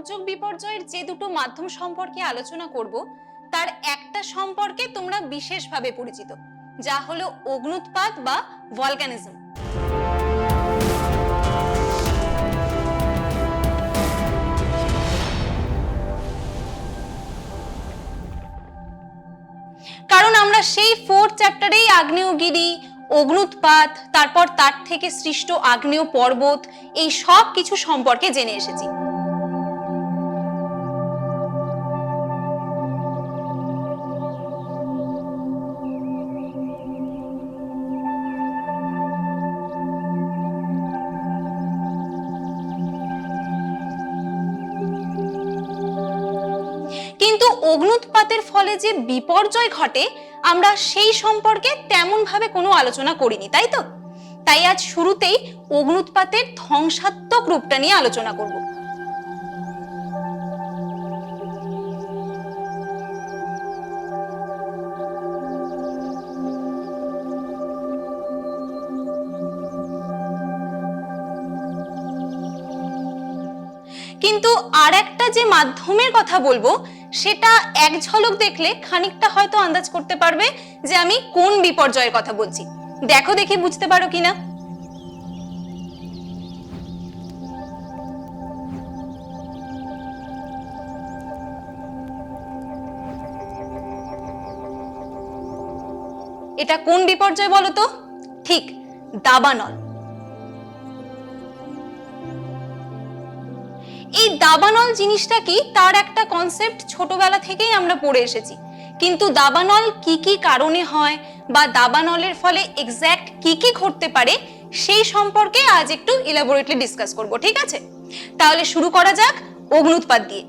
দুর্যোগ বিপর্যয়ের যে দুটো মাধ্যম সম্পর্কে আলোচনা করব, তার একটা সম্পর্কে তোমরা বিশেষভাবে পরিচিত, যা হলো অগ্নুৎপাত বা ভলকানিজম কারণ আমরা সেই ফোর্থ চ্যাপ্টারেই আগ্নেয়গিরি, অগ্নুৎপাত, তারপর তার থেকে সৃষ্ট আগ্নেয় পর্বত, এই সব কিছু সম্পর্কে জেনে এসেছি। অগ্নুৎপাতের ফলে যে বিপর্যয় ঘটে, আমরা সেই সম্পর্কে তেমন ভাবে কোনো আলোচনা করিনি, তাই তো? তাই আজ শুরুতেই অগ্নুৎপাতের ধ্বংসাত্মক রূপটা নিয়ে আলোচনা করব। কিন্তু আর একটা যে মাধ্যমের কথা বলব সেটা এক ঝলক দেখলে খানিকটা হয়তো আন্দাজ করতে পারবে যে আমি কোন বিপর্যয়ের কথা বলছি। দেখো দেখি বুঝতে পারো কিনা এটা কোন বিপর্যয় বলো তো? ঠিক, দাবানল। এই দাবানল জিনিসটা কি? তার একটা কনসেপ্ট ছোটবেলা থেকেই আমরা পড়ে এসেছি। কিন্তু দাবানল কি কি কারণে হয় বা দাবানলের ফলে এক্স্যাক্ট কি কি ঘটতে পারে, সেই সম্পর্কে আজ একটু ইলাবোরেটলি ডিসকাস করব, ঠিক আছে? তাহলে শুরু করা যাক অগ্নুৎপাত দিয়ে।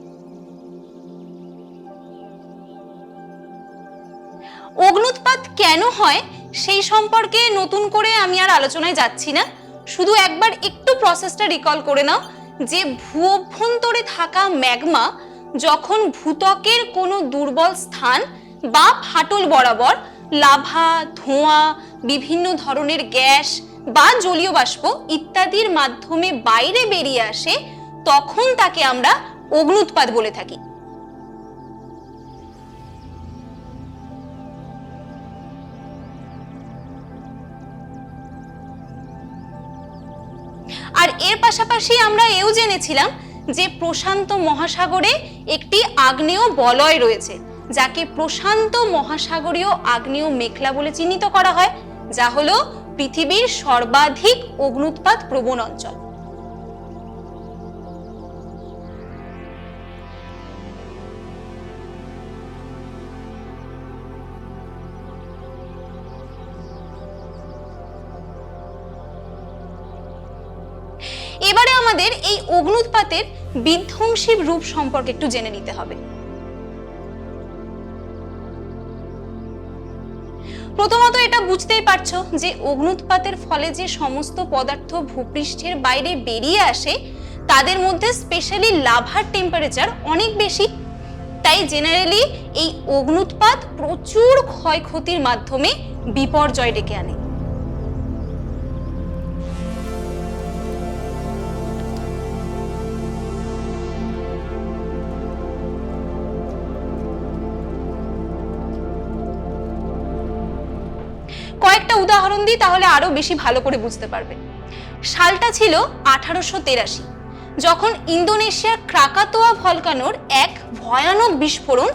অগ্নুৎপাত কেন হয়, সেই সম্পর্কে নতুন করে আমি আর আলোচনায় যাচ্ছি না। শুধু একবার একটু প্রসেসটা রিকল করে নাও যে ভূ অভ্যন্তরে থাকা ম্যাগমা যখন ভূতকের কোনো দুর্বল স্থান বা ফাটল বরাবর লাভা, ধোঁয়া, বিভিন্ন ধরনের গ্যাস বা জলীয় বাষ্প ইত্যাদির মাধ্যমে বাইরে বেরিয়ে আসে, তখন তাকে আমরা অগ্নুৎপাত বলে থাকি। আর এর পাশাপাশি আমরা এও জেনেছিলাম যে প্রশান্ত মহাসাগরে একটি আগ্নেয় বলয় রয়েছে, যাকে প্রশান্ত মহাসাগরীয় আগ্নেয় মেখলা বলে চিহ্নিত করা হয়, যা হলো পৃথিবীর সর্বাধিক অগ্নুৎপাত প্রবণ অঞ্চল। আমাদের এই অগ্নুৎপাতের বিধ্বংসী রূপ সম্পর্কে একটু জেনে নিতে হবে। প্রথমত এটা বুঝতেই পারছ যে অগ্নুৎপাতের ফলে যে সমস্ত পদার্থ ভূপৃষ্ঠের বাইরে বেরিয়ে আসে, তাদের মধ্যে স্পেশালি লাভার টেম্পারেচার অনেক বেশি। তাই জেনারেলি এই অগ্নুৎপাত প্রচুর ক্ষয়ক্ষতির মাধ্যমে বিপর্যয় ডেকে আনে। উদাহরণ দিই, তাহলে আরও বেশি ভালো করে বুঝতে পারবে। সালটা ছিল আঠারোশো তেরাশি, যখন ইন্দোনেশিয়ার ক্রাকাতোয়া ভলকানোর এক ভয়ানক বিস্ফোরণ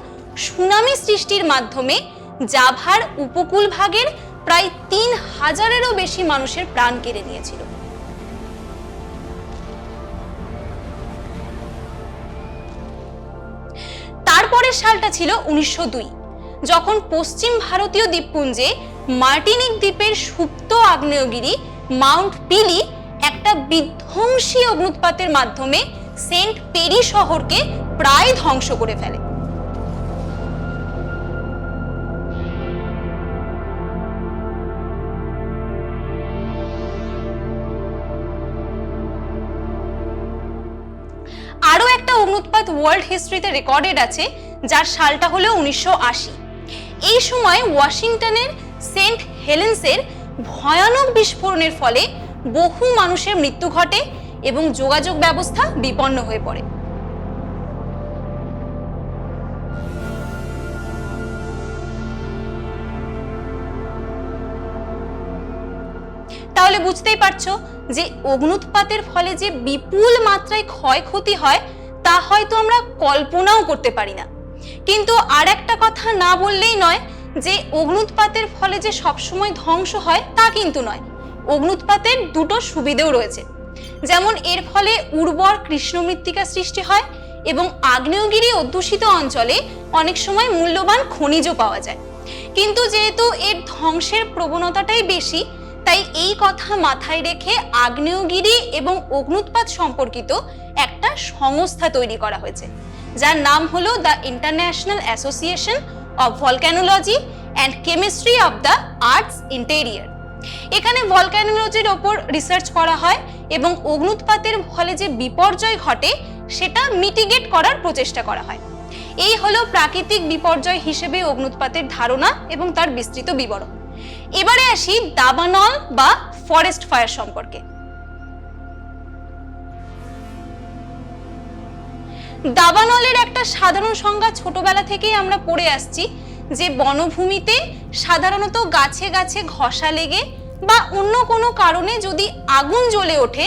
সুনামি সৃষ্টির মাধ্যমে জাভার উপকূল ভাগের প্রায় তিন হাজারেরও বেশি মানুষের প্রাণ কেড়ে নিয়েছিল। তারপরের সালটা ছিল উনিশশো দুই, যখন পশ্চিম ভারতীয় দ্বীপপুঞ্জে মার্টিনিক দ্বীপের সুপ্ত আগ্নেয়গিরি মাউন্ট পিলি একটা বিধ্বংসী অগ্নুৎপাতের মাধ্যমে সেন্ট পেরি শহরকে প্রায় ধ্বংস করে ফেলে। আরও একটা অগ্নুৎপাত ওয়ার্ল্ড হিস্ট্রিতে রেকর্ডেড আছে, যার সালটা হলো উনিশশো আশি। এই সময় ওয়াশিংটনের সেন্ট হেলেন্সের ভয়ানক বিস্ফোরণের ফলে বহু মানুষের মৃত্যু ঘটে এবং যোগাযোগ ব্যবস্থা বিপন্ন হয়ে পড়ে। তাহলে বুঝতেই পারছ যে অগ্নুৎপাতের ফলে যে বিপুল মাত্রায় ক্ষয়ক্ষতি হয়, তা হয়তো আমরা কল্পনাও করতে পারি না। কিন্তু আর একটা কথা না বললেই নয় যে অগ্নুৎপাতের ফলে যে সবসময় ধ্বংস হয়, তা কিন্তু নয়। অগ্নুৎপাতের দুটো সুবিধেও রয়েছে। যেমন এর ফলে উর্বর কৃষ্ণমৃত্তিকা সৃষ্টি হয় এবং আগ্নেয়গিরি অধ্যুষিত অঞ্চলে অনেক সময় মূল্যবান খনিজও পাওয়া যায়। কিন্তু যেহেতু এর ধ্বংসের প্রবণতাটাই বেশি, তাই এই কথা মাথায় রেখে আগ্নেয়গিরি এবং অগ্নুৎপাত সম্পর্কিত একটা সংস্থা তৈরি করা হয়েছে, যার নাম হলো the international association of volcanology and chemistry of the earth's interior এখানে ভলক্যানোলজির ওপর রিসার্চ করা হয় এবং অগ্নুৎপাতের ফলে যে বিপর্যয় ঘটে, সেটা মিটিগেট করার প্রচেষ্টা করা হয়। এই হলো প্রাকৃতিক বিপর্যয় হিসেবে অগ্নুৎপাতের ধারণা এবং তার বিস্তৃত বিবরণ। এবারে আসি দাবানল বা ফরেস্ট ফায়ার সম্পর্কে। দাবানলের একটা সাধারণ সংজ্ঞা ছোটবেলা থেকেই আমরা পড়ে আসছি, যে বনভূমিতে সাধারণত গাছে গাছে ঘষা লেগে বা অন্য কোনো কারণে যদি আগুন জ্বলে ওঠে,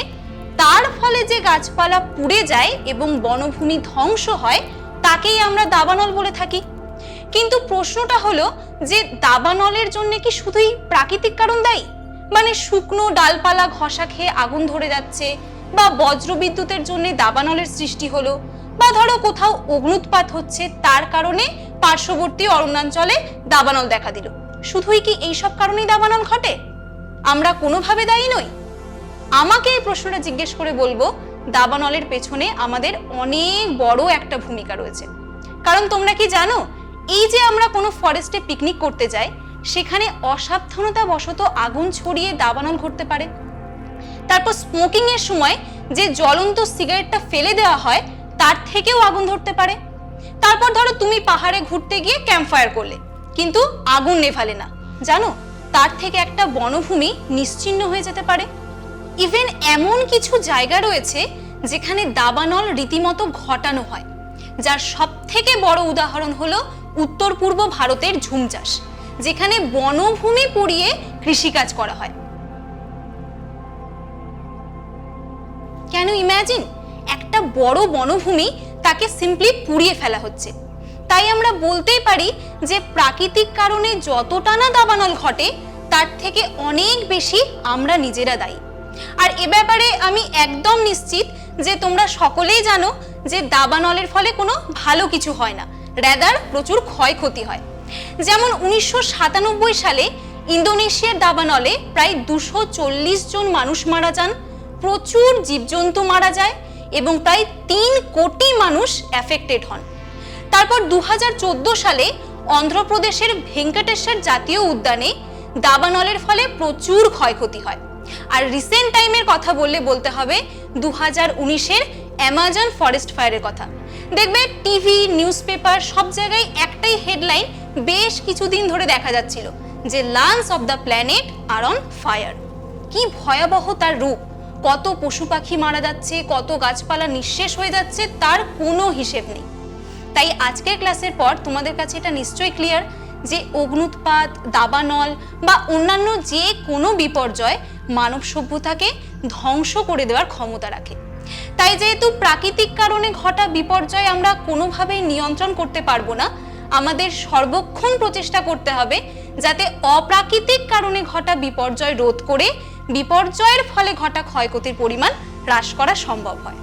তার ফলে যে গাছপালা পুড়ে যায় এবং বনভূমি ধ্বংস হয়, তাকেই আমরা দাবানল বলে থাকি। কিন্তু প্রশ্নটা হলো যে দাবানলের জন্য কি শুধুই প্রাকৃতিক কারণ দায়ী? মানে শুকনো ডালপালা ঘষা খেয়ে আগুন ধরে যাচ্ছে বা বজ্রবিদ্যুতের জন্য দাবানলের সৃষ্টি হলো বা ধরো কোথাও অগ্নুৎপাত হচ্ছে, তার কারণে পার্শ্ববর্তী অরণ্যাঞ্চলে দাবানল দেখা দিল। শুধুই কি এইসব কারণেই দাবানল ঘটে? আমরা কোনোভাবে দায়ী নই? আমাকে এই প্রশ্নটা জিজ্ঞেস করে বলব, দাবানলের পেছনে আমাদের অনেক বড় একটা ভূমিকা রয়েছে। কারণ তোমরা কি জানো, এই যে আমরা কোনো ফরেস্টে পিকনিক করতে যাই, সেখানে অসাবধানতা বশত আগুন ছড়িয়ে দাবানল ঘটতে পারে। তারপর স্মোকিং এর সময় যে জ্বলন্ত সিগারেটটা ফেলে দেওয়া হয় তার থেকেও আগুন ধরতে পারে। তারপর ধরো তুমি পাহাড়ে ঘুরতে গিয়ে ক্যাম্প ফায়ার করলে, কিন্তু আগুন নেভালে না। জানো, তার থেকে একটা বনভূমি নিশ্চিহ্ন হয়ে যেতে পারে। ইভেন এমন কিছু জায়গা রয়েছে যেখানে দাবানল রীতিমতো ঘটানো হয়, যার সব থেকে বড় উদাহরণ হলো উত্তর পূর্ব ভারতের ঝুম চাষ যেখানে বনভূমি পুড়িয়ে কৃষিকাজ করা হয়। কেন ইম্যাজিন একটা বড় বনভূমি তাকে সিম্পলি পুড়িয়ে ফেলা হচ্ছে। তাই আমরা বলতেই পারি যে প্রাকৃতিক কারণে যতটা না দাবানল ঘটে, তার থেকে অনেক বেশি আমরা নিজেরা দায়ী। আর এ ব্যাপারে আমি একদম নিশ্চিত যে তোমরা সকলেই জানো যে দাবানলের ফলে কোনো ভালো কিছু হয় না র্যাদার প্রচুর ক্ষয়ক্ষতি হয়। যেমন উনিশশো সাতানব্বই সালে ইন্দোনেশিয়ার দাবানলে প্রায় দুশো জন মানুষ মারা যান, প্রচুর জীবজন্তু মারা যায় এবং প্রায় তিন কোটি মানুষ অ্যাফেক্টেড হন। তারপর দু হাজার চোদ্দ সালে অন্ধ্রপ্রদেশের ভেঙ্কটেশ্বর জাতীয় উদ্যানে দাবানলের ফলে প্রচুর ক্ষয়ক্ষতি হয়। আর রিসেন্ট টাইমের কথা বললে বলতে হবে দু হাজার উনিশের অ্যামাজন ফরেস্ট ফায়ারের কথা। দেখবে টিভি নিউজ পেপার সব জায়গায় একটাই হেডলাইন বেশ কিছুদিন ধরে দেখা যাচ্ছিল, যে lungs of the planet are on fire কি ভয়াবহ তার রূপ! কত পশু পাখি মারা যাচ্ছে, কত গাছপালা নিঃশেষ হয়ে যাচ্ছে, তার কোনো হিসেব নেই। তাই আজকের ক্লাসের পর তোমাদের কাছে এটা নিশ্চয়ই ক্লিয়ার যে অগ্নুৎপাত, দাবানল বা অন্যান্য যে কোনো বিপর্যয় মানব সভ্যতাকে ধ্বংস করে দেওয়ার ক্ষমতা রাখে। তাই যেহেতু প্রাকৃতিক কারণে ঘটা বিপর্যয় আমরা কোনোভাবেই নিয়ন্ত্রণ করতে পারব না, আমাদের সর্বক্ষণ প্রচেষ্টা করতে হবে যাতে অপ্রাকৃতিক কারণে ঘটা বিপর্যয় রোধ করে বিপর্যয়ের ফলে ঘটা ক্ষয়ক্ষতির পরিমাণ হ্রাস করা সম্ভব হয়।